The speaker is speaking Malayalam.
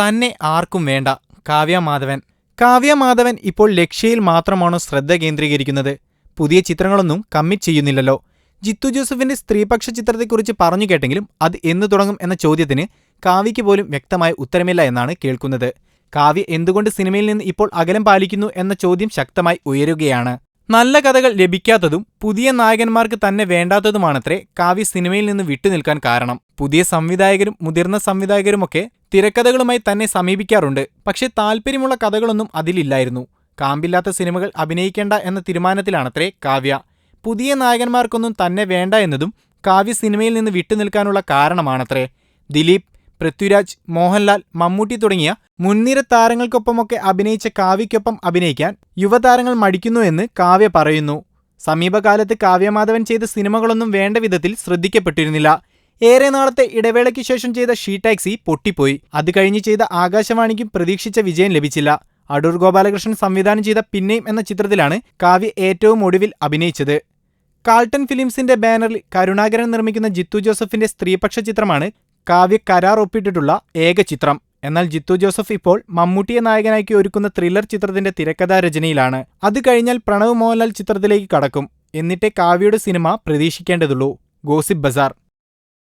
തന്നെ ആർക്കും വേണ്ട. കാവ്യമാധവൻ കാവ്യമാധവൻ കാവ്യ മാധവൻ ഇപ്പോൾ ലക്ഷ്യയിൽ മാത്രമാണോ ശ്രദ്ധ കേന്ദ്രീകരിക്കുന്നത്? പുതിയ ചിത്രങ്ങളൊന്നും കമ്മിറ്റ് ചെയ്യുന്നില്ലല്ലോ. ജിത്തു ജോസഫിന്റെ സ്ത്രീപക്ഷ ചിത്രത്തെക്കുറിച്ച് പറഞ്ഞു കേട്ടെങ്കിലും അത് എന്ന് തുടങ്ങും എന്ന ചോദ്യത്തിന് കാവ്യയ്ക്ക് പോലും വ്യക്തമായ ഉത്തരമില്ല എന്നാണ് കേൾക്കുന്നത്. കാവ്യ എന്തുകൊണ്ട് സിനിമയിൽ നിന്ന് ഇപ്പോൾ അകലം പാലിക്കുന്നു എന്ന ചോദ്യം ശക്തമായി ഉയരുകയാണ്. നല്ല കഥകൾ ലഭിക്കാത്തതും പുതിയ നായകന്മാർക്ക് തന്നെ വേണ്ടാത്തതുമാണത്രേ കാവ്യ സിനിമയിൽ നിന്ന് വിട്ടുനിൽക്കാൻ കാരണം. പുതിയ സംവിധായകരും മുതിർന്ന സംവിധായകരുമൊക്കെ തിരക്കഥകളുമായി തന്നെ സമീപിക്കാറുണ്ട്. പക്ഷേ താല്പര്യമുള്ള കഥകളൊന്നും അതിലില്ലായിരുന്നു. കാമ്പില്ലാത്ത സിനിമകൾ അഭിനയിക്കേണ്ട എന്ന തീരുമാനത്തിലാണത്രേ കാവ്യ. പുതിയ നായകന്മാർക്കൊന്നും തന്നെ വേണ്ട എന്നതും കാവ്യ സിനിമയിൽ നിന്ന് വിട്ടുനിൽക്കാനുള്ള കാരണമാണത്രേ. ദിലീപ് പൃഥ്വിരാജ് മോഹൻലാൽ മമ്മൂട്ടി തുടങ്ങിയ മുൻനിര താരങ്ങൾക്കൊപ്പമൊക്കെ അഭിനയിച്ച കാവ്യയ്ക്കൊപ്പം അഭിനയിക്കാൻ യുവതാരങ്ങൾ മടിക്കുന്നു എന്ന് കാവ്യ പറയുന്നു. സമീപകാലത്ത് കാവ്യമാധവൻ ചെയ്ത സിനിമകളൊന്നും വേണ്ട വിധത്തിൽ ശ്രദ്ധിക്കപ്പെട്ടിരുന്നില്ല. ഏറെ നാളത്തെ ഇടവേളയ്ക്ക് ശേഷം ചെയ്ത ഷീ ടാക്സി പൊട്ടിപ്പോയി. അത് കഴിഞ്ഞ് ചെയ്ത ആകാശവാണിക്കും പ്രതീക്ഷിച്ച വിജയം ലഭിച്ചില്ല. അടൂർ ഗോപാലകൃഷ്ണൻ സംവിധാനം ചെയ്ത പിന്നെയും എന്ന ചിത്രത്തിലാണ് കാവ്യ ഏറ്റവും ഒടുവിൽ അഭിനയിച്ചത്. കാൾട്ടൺ ഫിലിംസിന്റെ ബാനറിൽ കരുണാകരൻ നിർമ്മിക്കുന്ന ജിത്തു ജോസഫിന്റെ സ്ത്രീപക്ഷ ചിത്രമാണ് കാവ്യ കരാർ ഒപ്പിട്ടിട്ടുള്ള ഏക ചിത്രം. എന്നാൽ ജിത്തു ജോസഫ് ഇപ്പോൾ മമ്മൂട്ടിയെ നായകനാക്കി ഒരുക്കുന്ന ത്രില്ലർ ചിത്രത്തിന്റെ തിരക്കഥാ രചനയിലാണ് അത് കഴിഞ്ഞാൽ പ്രണവ് മോഹൻലാൽ ചിത്രത്തിലേക്ക് കടക്കും. എന്നിട്ടേ കാവ്യയുടെ സിനിമ പ്രതീക്ഷിക്കേണ്ടതുള്ളൂ. ഗോസിപ്പ് ബസാർ.